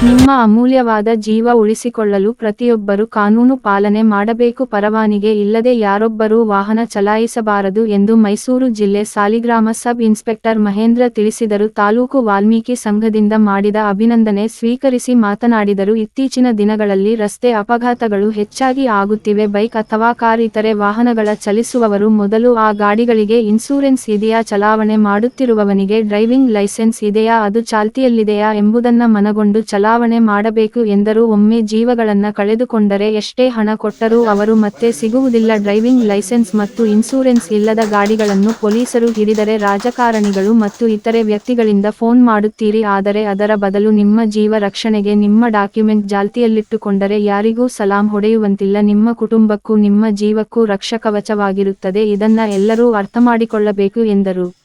ಅಮೂಲ್ಯವಾದ ಜೀವ ಉಳಿಸಿಕೊಳ್ಳಲು ಪ್ರತಿಯೊಬ್ಬರು ಕಾನೂನು ಪಾಲನೆ ಮಾಡಬೇಕು. ಪರವಾನಿಗೆ ಇಲ್ಲದೆ ಯಾರೊಬ್ಬರೂ ವಾಹನ ಚಲಾಯಿಸಬಾರದು ಎಂದು ಮೈಸೂರು ಜಿಲ್ಲೆ ಸಾಲಿಗ್ರಾಮ ಸಬ್ ಇನ್ಸ್ಪೆಕ್ಟರ್ ಮಹೇಂದ್ರ ತಿಳಿಸಿದರು. ತಾಲೂಕು ವಾಲ್ಮೀಕಿ ಸಂಘದಿಂದ ಮಾಡಿದ ಅಭಿನಂದನೆ ಸ್ವೀಕರಿಸಿ ಮಾತನಾಡಿದರು. ಇತ್ತೀಚಿನ ದಿನಗಳಲ್ಲಿ ರಸ್ತೆ ಅಪಘಾತಗಳು ಹೆಚ್ಚಾಗಿ ಆಗುತ್ತಿವೆ. ಬೈಕ್ ಅಥವಾ ಕಾರ್ ಇತರೆ ವಾಹನಗಳ ಚಲಿಸುವವರು ಮೊದಲು ಆ ಗಾಡಿಗಳಿಗೆ ಇನ್ಸೂರೆನ್ಸ್ ಇದೆಯಾ? ಚಲಾವಣೆ ಮಾಡುತ್ತಿರುವವನಿಗೆ ಡ್ರೈವಿಂಗ್ ಲೈಸೆನ್ಸ್ ಇದೆಯಾ? ಅದು ಚಾಲ್ತಿಯಲ್ಲಿದೆಯಾ? ಎಂಬುದನ್ನ ಮನಗೊಂಡು ಚಲಾವಣೆ ಮಾಡಬೇಕು ಎಂದರು ಒಮ್ಮೆ ಜೀವಗಳನ್ನ ಕಳೆದುಕೊಂಡರೆ ಎಷ್ಟೇ ಹಣ ಕೊಟ್ಟರೂ ಅವರು ಮತ್ತೆ ಸಿಗುವುದಿಲ್ಲ. ಡ್ರೈವಿಂಗ್ ಲೈಸೆನ್ಸ್ ಮತ್ತು ಇನ್ಸೂರೆನ್ಸ್ ಇಲ್ಲದ ಗಾಡಿಗಳನ್ನು ಪೊಲೀಸರು ಹಿಡಿದರೆ ರಾಜಕಾರಣಿಗಳು ಮತ್ತು ಇತರೆ ವ್ಯಕ್ತಿಗಳಿಂದ ಫೋನ್ ಮಾಡುತ್ತೀರಿ. ಆದರೆ ಅದರ ಬದಲು ನಿಮ್ಮ ಜೀವ ರಕ್ಷಣೆಗೆ ನಿಮ್ಮ ಡಾಕ್ಯುಮೆಂಟ್ ಜಾಲ್ತಿಯಲ್ಲಿಟ್ಟುಕೊಂಡರೆ ಯಾರಿಗೂ ಸಲಾಂ ಹೊಡೆಯುವಂತಿಲ್ಲ. ನಿಮ್ಮ ಕುಟುಂಬಕ್ಕೂ ನಿಮ್ಮ ಜೀವಕ್ಕೂ ರಕ್ಷಕವಚವಾಗಿರುತ್ತದೆ. ಇದನ್ನ ಎಲ್ಲರೂ ಅರ್ಥಮಾಡಿಕೊಳ್ಳಬೇಕು ಎಂದರು.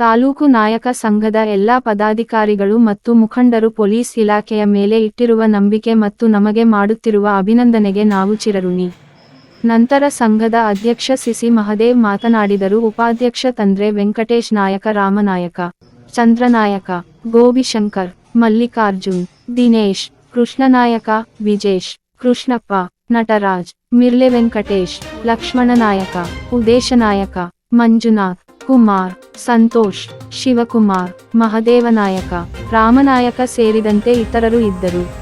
ತಾಲೂಕು ನಾಯಕ ಸಂಘದ ಎಲ್ಲಾ ಪದಾಧಿಕಾರಿಗಳು ಮತ್ತು ಮುಖಂಡರು ಪೊಲೀಸ್ ಇಲಾಖೆಯ ಮೇಲೆ ಇಟ್ಟಿರುವ ನಂಬಿಕೆ ಮತ್ತು ನಮಗೆ ಮಾಡುತ್ತಿರುವ ಅಭಿನಂದನೆಗೆ ನಾವು ಚಿರಋಣಿ. ನಂತರ ಸಂಘದ ಅಧ್ಯಕ್ಷ ಸಿಸಿ ಮಹದೇವ್ ಮಾತನಾಡಿದರು. ಉಪಾಧ್ಯಕ್ಷ ತಂದ್ರೆ ವೆಂಕಟೇಶ್ ನಾಯಕ, ರಾಮನಾಯಕ, ಚಂದ್ರನಾಯಕ ಗೋಬಿಶಂಕರ್ ಮಲ್ಲಿಕಾರ್ಜುನ್, ದಿನೇಶ್, ಕೃಷ್ಣನಾಯಕ, ವಿಜೇಶ್, ಕೃಷ್ಣಪ್ಪ, ನಟರಾಜ್, ಮಿರ್ಲೆ ವೆಂಕಟೇಶ್, ಲಕ್ಷ್ಮಣನಾಯಕ, ಉದೇಶನಾಯಕ ಉದೇಶ ನಾಯಕ ಮಂಜುನಾಥ್ ಕುಮಾರ್ ಸಂತೋಷ್ ಶಿವಕುಮಾರ್ ಮಹದೇವನಾಯಕ ರಾಮನಾಯಕ ಸೇರಿದಂತೆ ಇತರರು ಇದ್ದರು.